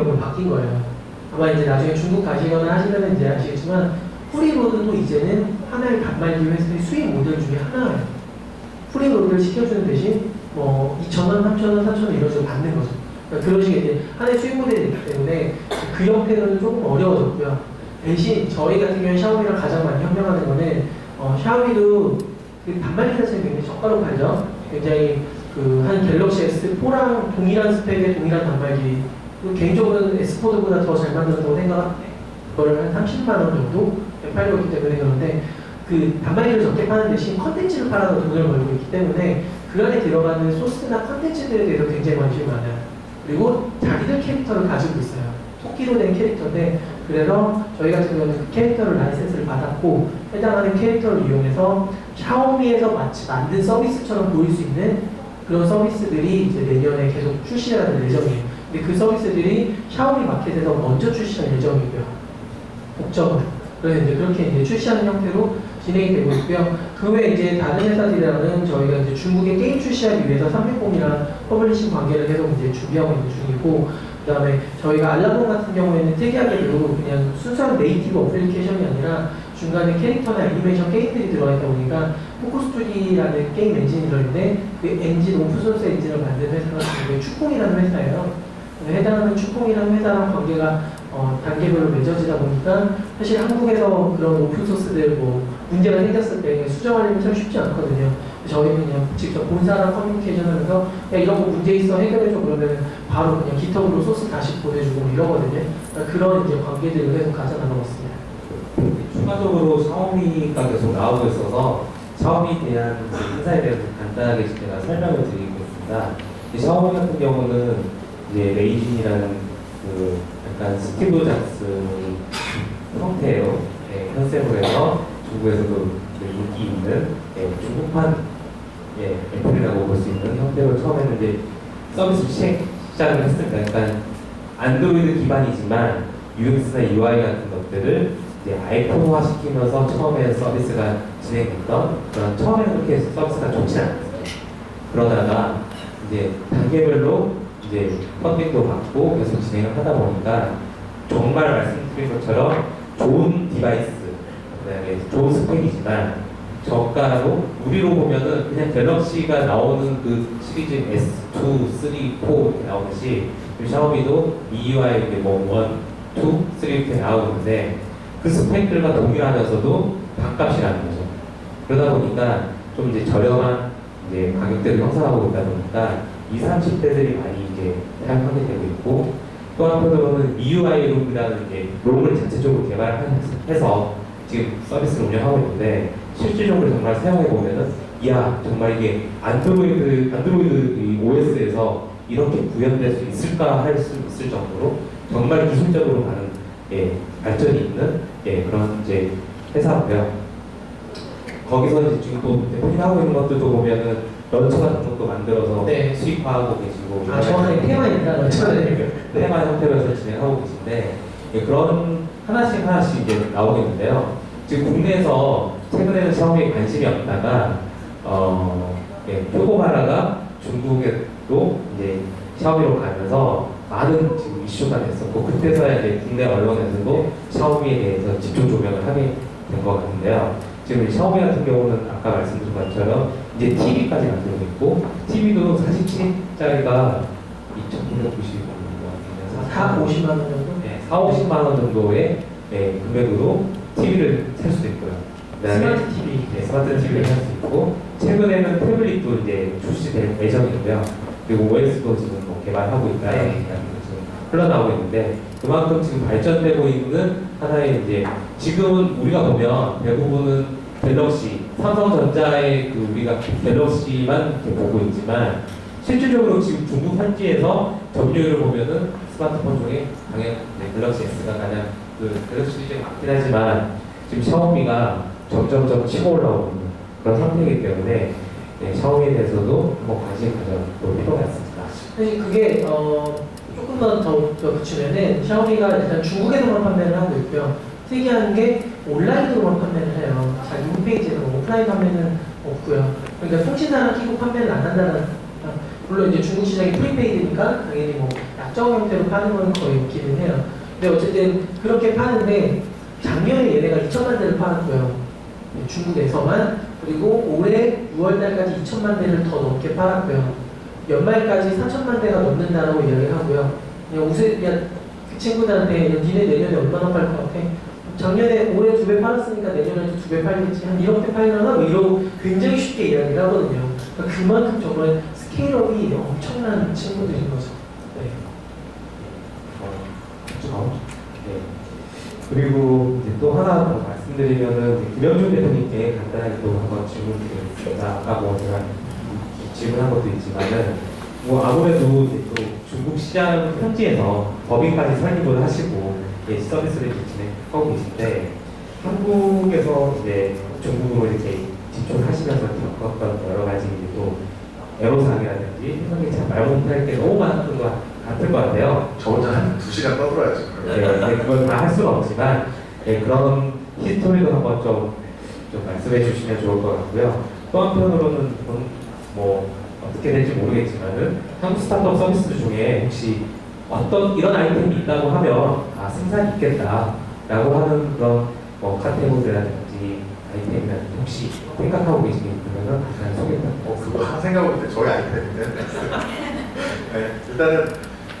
개념으로 바뀐 거예요. 아마 이제 나중에 중국 가시거나 하시면 이제 아시겠지만 프리로드도 이제는 하나의 단말기 회사의 수익 모델 중에 하나예요. 프리로드를 시켜주는 대신 뭐 2,000원, 3,000원, 4,000원 이런 식으로 받는 거죠. 그러니까 그런 식의 이제 하나의 수익 모델이 있기 때문에 그 형태는 조금 어려워졌고요. 대신 저희 같은 경우에 샤오미랑 가장 많이 협력하는 거는 어, 샤오미도 그 단말기 자체는 굉장히 저가로 팔죠. 굉장히 그 한 갤럭시 S4랑 동일한 스펙의 동일한 단말기 개인적으로는 S4보다 더 잘 만들었다고 생각합니다. 그거를 한 30만 원 정도 팔고 있기 때문에 그런데 그 단말기를 적게 파는 대신 컨텐츠를 팔아서 돈을 벌고 있기 때문에 그 안에 들어가는 소스나 컨텐츠들에 대해서 굉장히 관심이 많아요. 그리고 자기들 캐릭터를 가지고 있어요. 토끼로 된 캐릭터인데 그래서 저희 같은 경우는 그 캐릭터를 라이센스를 받았고 해당하는 캐릭터를 이용해서 샤오미에서 마치 만든 서비스처럼 보일 수 있는 그런 서비스들이 이제 내년에 계속 출시가 될 예정이에요. 근데 그 서비스들이 샤오미 마켓에서 먼저 출시할 예정이고요. 독점으로. 그래서 이제 그렇게 이제 출시하는 형태로 진행이 되고 있고요. 그 외에 이제 다른 회사들이랑은 저희가 이제 중국에 게임 출시하기 위해서 360이랑 퍼블리싱 관계를 계속 이제 준비하고 있는 중이고, 그 다음에 저희가 알라본 같은 경우에는 특이하게도 그냥 순수한 네이티브 어플리케이션이 아니라 중간에 캐릭터나 애니메이션 게임들이 들어가 있다 보니까 포코스토리라는 게임 엔진이 들어있는데 그 엔진 오픈소스 엔진을 만든 회사가 저희 축공이라는 회사예요. 해당하는 축공이라는 회사랑 관계가 어, 단계별로 맺어지다 보니까 사실 한국에서 그런 오픈소스들 뭐 문제가 생겼을 때 수정하려면 참 쉽지 않거든요. 저희는 그냥 직접 본사랑 커뮤니케이션 하면서 야 이런 거 문제 있어 해결해줘 그러면 바로 그냥 기톱으로 소스 다시 보내주고 뭐 이러거든요. 그러니까 그런 이제 관계들을 계속 가져나가고 있습니다. 추가적으로 샤오미가 계속 나오고 있어서 샤오미에 대한 그 회사에 대해서 간단하게 제가 설명을 드리겠습니다. 이 샤오미 같은 경우는 이제 레이진이라는 그 약간 스티브 잡스 형태로 예, 컨셉으로 해서 중국에서도 그 인기 있는 예, 중국판 예, 애플이라고 볼 수 있는 형태로 처음에는 이제 서비스 시행, 시작을 했습니다. 약간 안드로이드 기반이지만 UX나 UI 같은 것들을 이제 아이폰화 시키면서 처음에 서비스가 진행됐던 그런 처음에는 그렇게 서비스가 좋지 않았어요. 그러다가 이제 단계별로 이제 펀딩도 받고 계속 진행을 하다 보니까 정말 말씀드린 것처럼 좋은 디바이스, 그다음에 좋은 스펙이지만 저가로 우리로 보면은 그냥 갤럭시가 나오는 그 시리즈 S2, 3, 4 이렇게 나오듯이 그 샤오미도 EUI 뭐 1, 2, 3 이렇게 나오는데 그 스펙들과 동일하면서도 반값이 라는 거죠. 그러다 보니까 좀 이제 저렴한 이제 가격대를 형성하고 있다 보니까 20, 30대들이 많이 이제 사용하게 되고 있고 또 한편으로는 EUI 룸이라는 이제 롬을 자체적으로 개발해서 지금 서비스를 운영하고 있는데 실질적으로 정말 사용해 보면은 이야 정말 이게 안드로이드 안드로이드 이 OS에서 이렇게 구현될 수 있을까 할 수 있을 정도로 정말 기술적으로 많은 예, 발전이 있는 예, 그런 이제 회사고요. 거기서 이제 지금 또 대표님 하고 있는 것들도 보면은 런처 같은 것도 만들어서 네. 수익화하고 계시고 아, 정확하게 테마입니다. 런처는. 테마 형태로 해서 진행하고 계신데 예, 그런 하나씩 하나씩 이제 나오겠는데요. 지금 국내에서 최근에는 샤오미에 관심이 없다가 어, 예, 표고바라가 중국에도 이제 샤오미로 가면서 많은 지금 이슈가 됐었고 그때서야 이제 국내 언론에서도 샤오미에 대해서 집중 조명을 하게 된 것 같은데요. 지금 이 샤오미 같은 경우는 아까 말씀드린 것처럼 이제 TV까지 만들고 있고 TV도 47인짜리가 2,990원 4, 50만 원 정도? 네, 4, 50만 원 정도의 네, 금액으로 TV를 살 수도 있고요. 스마트 TV. 네, 스마트 TV를 살 수 있고 최근에는 태블릿도 이제 출시될 예정이고요. 그리고 OS도 지금 뭐 개발하고 있다. 네. 지금 흘러나오고 있는데 그만큼 지금 발전되고 있는 하나의 이제 지금은 우리가 보면 대부분은 갤럭시, 삼성전자의 그 우리가 갤럭시만 이렇게 보고 있지만 실질적으로 지금 중국 현지에서 점유율을 보면은 스마트폰 중에 당연 네, 갤럭시 S가 가장 그 갤럭시 시리즈가 많긴 하지만 지금 샤오미가 점점점 치고 올라오고 있는 그런 상태이기 때문에 네, 샤오미에 대해서도 한번 관심 가져볼 필요가 있습니다. 사실 그게 어, 조금만 더, 더 붙이면은 샤오미가 일단 중국에서만 판매를 하고 있고요. 특이한 게 온라인으로만 판매를 해요. 자기 홈페이지에서 뭐 오프라인 판매는 없고요. 그러니까 통신사랑 끼고 판매를 안 한다는 물론 이제 중국 시장이 프리페이드니까 당연히 뭐 약정 형태로 파는 건 거의 없기는 해요. 근데 어쨌든 그렇게 파는데 작년에 얘네가 2천만 대를 팔았고요. 네, 중국에서만 그리고 올해 6월달까지 2천만 대를 더 넘게 팔았고요. 연말까지 3천만 대가 넘는다고 이야기하고요. 그냥 우세 그냥 그 친구들한테 야, 니네 내년에 얼마나 팔 것 같아? 작년에 올해 두 배 팔았으니까 내년에도 두 배 팔겠지 한 1억 대 팔려나? 뭐 이러고 굉장히 쉽게 이야기를 하거든요. 그러니까 그만큼 정말 스케일업이 엄청난 친구들인 거죠. 네. 어. 네. 그리고 이제 또 하나 더 말씀드리면은 김영준 대표님께 간단하게 또 한번 질문 드리겠습니다. 아까 뭐 제가 질문한 것도 있지만은 뭐 아무래도 또 중국 시장 현지에서 법인까지 설립을 하시고 이제 서비스를 하고 계신데 한국에서 이제 중국으로 이렇게 진출하시면서 겪었던 여러 가지 또 애로사항이라든지 세상에 참말 못할 게 너무 많았던 것 같을 것 같아요. 저 혼자 한 2시간 떠들어야지. 네, 네, 그걸 다 할 수는 없지만 네, 그런 히스토리도 한번 좀, 좀 말씀해 주시면 좋을 것 같고요. 또 한편으로는 뭐 어떻게 될지 모르겠지만은 한국 스타트업 서비스 중에 혹시 어떤 이런 아이템이 있다고 하면 아 생산 있겠다 라고 하는 그런 뭐 카테고리라든지 아이템이라든지 혹시 생각하고 계신 게 있으면 그냥 소개 어, 그거 한 생각해보는데 저희 아이템인데. 네, 일단은,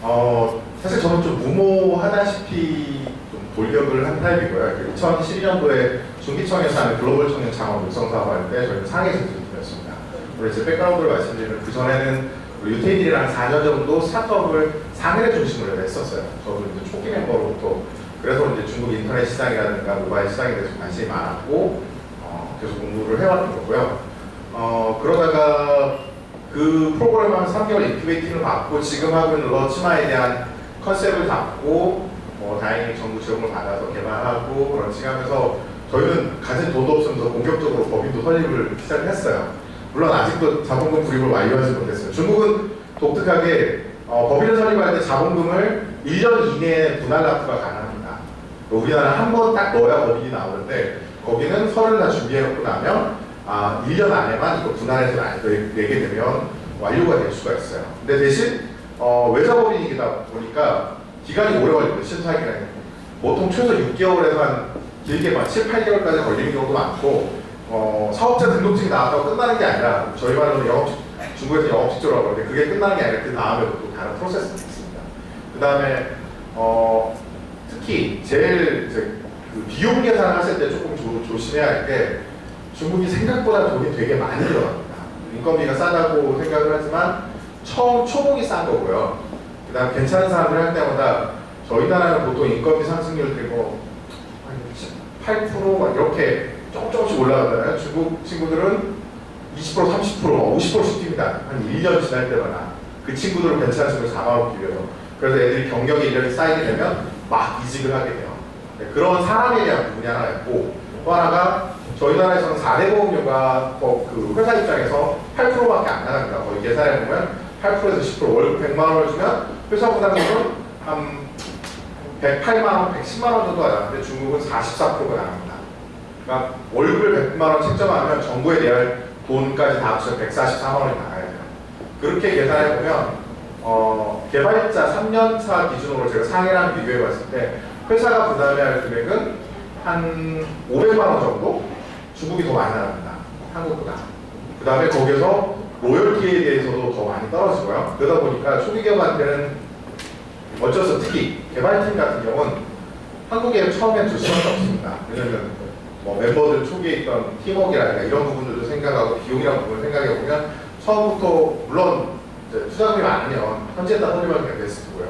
어, 사실 저는 좀 무모하다시피 좀 돌격을 한 타입이고요. 2012년도에 중기청에서 하는 글로벌 청년 창업 육성 사업 할 때 저희는 상해에서 진출했습니다. 그리고 제 백그라운드를 말씀드리면 그 전에는 우리 유태인들이랑 4년 정도 스타트업을 상해를 중심으로 했었어요. 저도 이제 초기 멤버로부터 그래서 이제 중국 인터넷 시장이라든가 모바일 시장에 대해서 관심이 많았고 어, 계속 공부를 해왔던 거고요. 어, 그러다가 그 프로그램 한 3개월 인큐베이팅을 받고 지금 하고 있는 런치마에 대한 컨셉을 잡고 어, 다행히 정부 지원을 받아서 개발하고 런칭하면서 저희는 가진 돈도 없으면서 본격적으로 법인도 설립을 시작을 했어요. 물론 아직도 자본금 구입을 완료하지 못했어요. 중국은 독특하게 어, 법인을 설립할 때 자본금을 1년 이내에 분할 납부가 가능합니다. 우리나라 한 번 딱 넣어야 법인이 나오는데 거기는 서류를 다 준비해놓고 나면 아, 1년 안에만 이거 분할해서 내게 되면 완료가 될 수가 있어요. 근데 대신 어, 외자법인이다 보니까 기간이 오래 걸립니다. 심사 기간이. 보통 최소 6개월에서 한 길게 막 7, 8개월까지 걸리는 경우도 많고 어, 사업자 등록증이 나왔다고 끝나는 게 아니라 저희 말로는 영업 중국에서 영업직조라고 하는데 그게 끝나는 게 아니라 그 다음에도 또 다른 프로세스가 있습니다. 그 다음에 어, 특히 제일 이제 그 비용 계산을 하실 때 조금 조, 조심해야 할 게 중국이 생각보다 돈이 되게 많이 들어갑니다. 인건비가 싸다고 생각을 하지만 처음 초봉이 싼 거고요. 그다음 괜찮은 사람들 할 때마다 저희 나라는 보통 인건비 상승률 되고 한 8%막 이렇게 조금 조금씩 올라가잖아요. 중국 친구들은 20% 30% 50%씩 뜁니다. 한 1년 지날 때마다 그 친구들은 괜찮은 친구를 잡아먹기 위해서 그래서 애들이 경력이 1년이 쌓이게 되면 막 이직을 하게 돼요. 네, 그런 사람에 대한 부분이 하나 있고 또 하나가 저희 나라에서는 4대 보험료가 어, 그 회사 입장에서 8%밖에 안 나갑니다. 거의 계산해 보면 8%에서 10% 월급 100만 원을 주면 회사 부담금은 한 108만 원, 110만 원 정도가 나가는데 중국은 44%가 나갑니다. 그러니까 월급을 100만 원 책정하면 정부에 대한 돈까지 다 합치면 144만 원이 나가야 돼요. 그렇게 계산해 보면 어, 개발자 3년차 기준으로 제가 상해랑 비교해 봤을 때 회사가 부담해야 할 금액은 한 500만 원 정도 중국이 더 많이 나갑니다. 한국보다. 그 다음에 거기서 로열티에 대해서도 더 많이 떨어지고요. 그러다 보니까 초기 개발한테는 어쩔 수 없이 특히 개발팀 같은 경우는 한국에 처음엔 줄 수밖에 없습니다. 왜냐면 뭐 멤버들 초기에 있던 팀워크라든가 이런 부분들도 생각하고 비용이라는 부분을 생각해 보면 처음부터 물론 투자금이 많으면 현지에다 설립하는 게 베스트고요.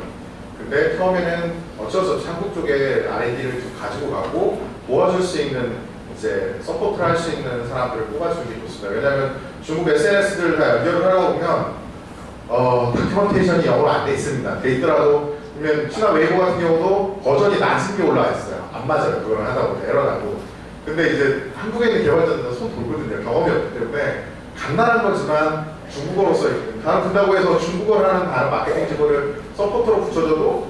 근데 처음에는 어쩔 수 없이 한국 쪽에 R&D를 좀 가지고 가고 도와줄 수 있는 이제 서포트를 할 수 있는 사람들을 뽑아주는 게 좋습니다. 왜냐하면 중국 SNS들 다 연결을 하다 보면 어, 다큐멘테이션이 영어로 안 돼 있습니다. 돼 있더라도 그러면 친화 웨이보 같은 경우도 버전이 낮은 게 올라와 있어요. 안 맞아요. 그걸 하다 보면 에러 나고. 근데 이제 한국에 있는 개발자들은 손 돌거든요. 경험이 없기 때문에 간단한 거지만 중국어로서 다른 된다고 해서 중국어를 하는 다른 마케팅 직원을 서포터로 붙여줘도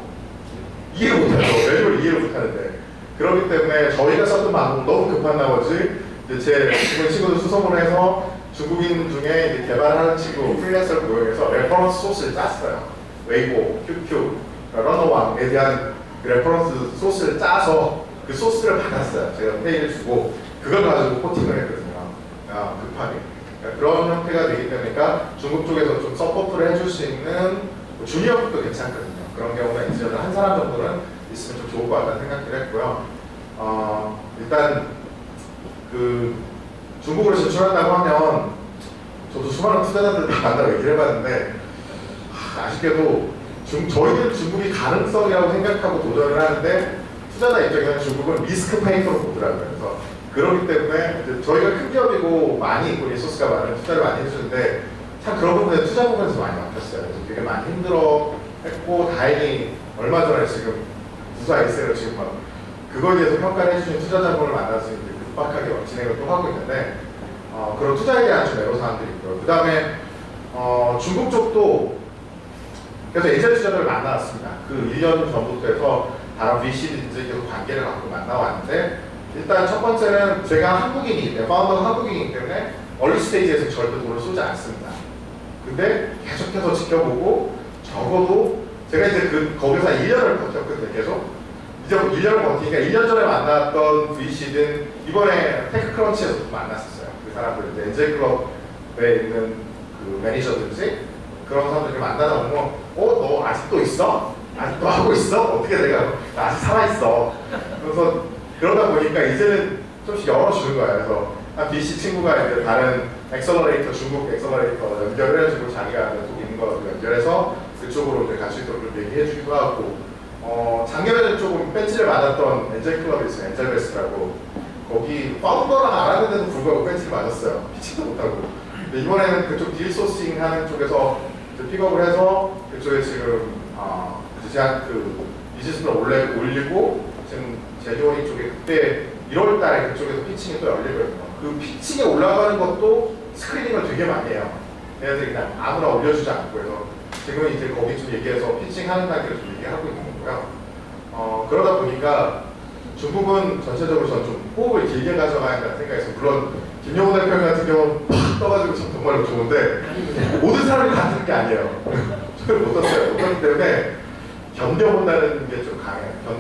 이해를 못해요. 매뉴얼 이해를 못하는데 그렇기 때문에 저희가 썼던 방법 너무 급한 나머지 이제 제 친구들 수소문을 해서 중국인 중에 개발하는 친구 프리랜서를 고용해서 레퍼런스 소스를 짰어요. 웨이보, QQ, 러너왕에 대한 그 레퍼런스 소스를 짜서 그 소스를 받았어요. 제가 페이를 주고 그걸 가지고 코팅을 했거든요. 아, 급하게. 그러니까 그런 형태가 되기 때문에 중국 쪽에서 좀 서포트를 해줄 수 있는 뭐 주니어도 괜찮거든요. 그런 경우가 있으면 한 사람 정도는 있으면 좀 좋을 것 같다는 생각을 했고요. 어, 일단 그 중국으로 진출한다고 하면 저도 수많은 투자자들 만나고 얘기를 해봤는데 하, 아쉽게도 중, 저희는 중국이 가능성이라고 생각하고 도전을 하는데 투자자 입장에서는 중국은 리스크 페이커로 보더라고요. 그래서 그렇기 때문에 저희가 큰 기업이고 많이 있고 리소스가 많은 투자를 많이 해주는데 참 그런 부분에 투자 부분에서 많이 막혔어요. 그래서 되게 많이 힘들어 했고 다행히 얼마 전에 지금 부사 엑셀을 지금 막 그거에 대해서 평가를 해주신 투자자분을 만나서 이제 급박하게 진행을 또 하고 있는데 어, 그런 투자에 대한 좀 애로사항들이 있고요. 그 다음에 어, 중국 쪽도 그래서 엔젤 투자자를 만나왔습니다. 그 1년 전부터 해서 다른 VC들이 계속 관계를 갖고 만나왔는데 일단 첫 번째는 제가 한국인이기 때문에 파운더가 한국인이기 때문에 얼리 스테이지에서 절대 돈을 쏘지 않습니다. 근데 계속해서 지켜보고 적어도 제가 이제 그 거기서 한 1년을 버텼거든요. 계속 이제 뭐 1년을 버티니까 1년 전에 만났던 VC든 이번에 테크크런치에서도 만났었어요. 그 사람들 이제 엔젤 클럽에 있는 그 매니저든지 그런 사람들을 만나다 보면 어? 너 아직도 있어? 아직도 하고 있어? 어떻게 내가 나 아직 살아있어 그래서 그러다 보니까 이제는 좀씩 열어주는 거야. 그래서 한 BC 친구가 이제 다른 엑셀러레이터 중국 엑셀러레이터 연결을 해주고 자기가 또 있는 거 연결해서 그쪽으로 이제 같이 또 얘기해 주기도 하고. 어, 작년에는 조금 배지를 받았던 엔젤 클럽이 있어요. 엔젤베스라고. 거기 파운더랑 알았는데도 불구하고 배지를 맞았어요. 피치도 못하고. 근데 이번에는 그쪽 딜 소싱 하는 쪽에서 픽업을 해서 그쪽에 지금 어, 제작 그 비즈니스를 올리고 지금 제조원이 쪽에 그때 1월 달에 그쪽에서 피칭이 또 열리거든요. 그 피칭에 올라가는 것도 스크리닝을 되게 많이 해요. 얘네들이 그냥 아무나 올려주지 않고 해서 지금 이제 거기 좀 얘기해서 피칭하는 단계를 좀 얘기하고 있는 거고요. 어, 그러다 보니까 중국은 전체적으로 저는 좀 호흡을 길게 가져가야 한다는 생각이 있어요. 물론 김영호 대표 같은 경우는 팍 떠가지고 참 정말로 좋은데 모든 사람이 같은 게 아니에요. 저를 못 떴어요. 못 떴기 때문에 견뎌본다는 게 좀 강해요. 견,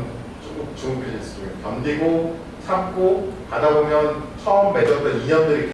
중국, 비즈니스 중에 견디고 참고 가다 보면 처음 맺었던 인연들이